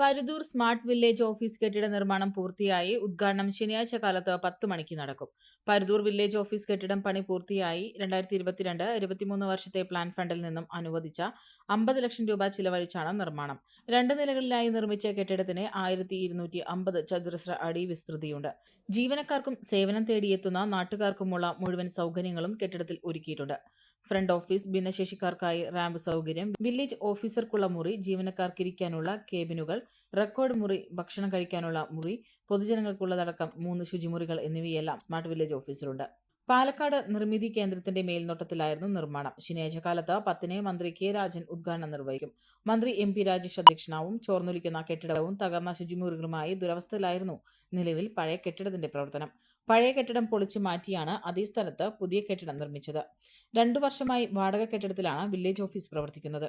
Paruthur smart village office കെട്ടിട നിർമ്മാണം പൂർത്തിയായി. ഉദ്ഘാടനം ശനിയാഴ്ച കാലത്ത് പത്ത് മണിക്ക് നടക്കും. പരുതൂർ വില്ലേജ് ഓഫീസ് കെട്ടിടം പണി പൂർത്തിയായി. രണ്ടായിരത്തി ഇരുപത്തിരണ്ട് ഇരുപത്തിമൂന്ന് വർഷത്തെ പ്ലാൻ ഫണ്ടിൽ നിന്നും അനുവദിച്ച അമ്പത് ലക്ഷം രൂപ ചിലവഴിച്ചാണ് നിർമ്മാണം. രണ്ട് നിലകളിലായി നിർമ്മിച്ച കെട്ടിടത്തിന് ആയിരത്തി ഇരുന്നൂറ്റി അമ്പത് ചതുരശ്ര അടി വിസ്തൃതിയുണ്ട്. ജീവനക്കാർക്കും സേവനം തേടിയെത്തുന്ന നാട്ടുകാർക്കുമുള്ള മുഴുവൻ സൗകര്യങ്ങളും കെട്ടിടത്തിൽ ഒരുക്കിയിട്ടുണ്ട്. ഫ്രണ്ട് ഓഫീസ് ഭിന്നശേഷിക്കാർക്കായി റാമ്പ് സൗകര്യം വില്ലേജ് ഓഫീസർക്കുള്ള മുറി ജീവനക്കാർക്കിരിക്കാനുള്ള കേബിനുകൾ റെക്കോർഡ് മുറി ഭക്ഷണം കഴിക്കാനുള്ള മുറി പൊതുജനങ്ങൾക്കുള്ളതടക്കം മൂന്ന് ശുചിമുറികൾ എന്നിവയെല്ലാം സ്മാർട്ട് വില്ലേജ് ഓഫീസിലുണ്ട്. പാലക്കാട് നിർമ്മിതി കേന്ദ്രത്തിന്റെ മേൽനോട്ടത്തിലായിരുന്നു നിർമ്മാണം. ശനിയാഴ്ച കാലത്ത് പത്തിന് മന്ത്രി കെ രാജൻ ഉദ്ഘാടനം നിർവഹിക്കും. മന്ത്രി എം പി രാജേഷ് അധ്യക്ഷനാവും ചോർന്നൊലിക്കുന്ന കെട്ടിടവും തകർന്ന ശുചിമുറികളുമായി ദുരവസ്ഥയിലായിരുന്നു നിലവിൽ പഴയ കെട്ടിടത്തിന്റെ പ്രവർത്തനം. പഴയ കെട്ടിടം പൊളിച്ചു മാറ്റിയാണ് അതേ സ്ഥലത്ത് പുതിയ കെട്ടിടം നിർമ്മിച്ചത്. രണ്ടു വർഷമായി വാടക കെട്ടിടത്തിലാണ് വില്ലേജ് ഓഫീസ് പ്രവർത്തിക്കുന്നത്.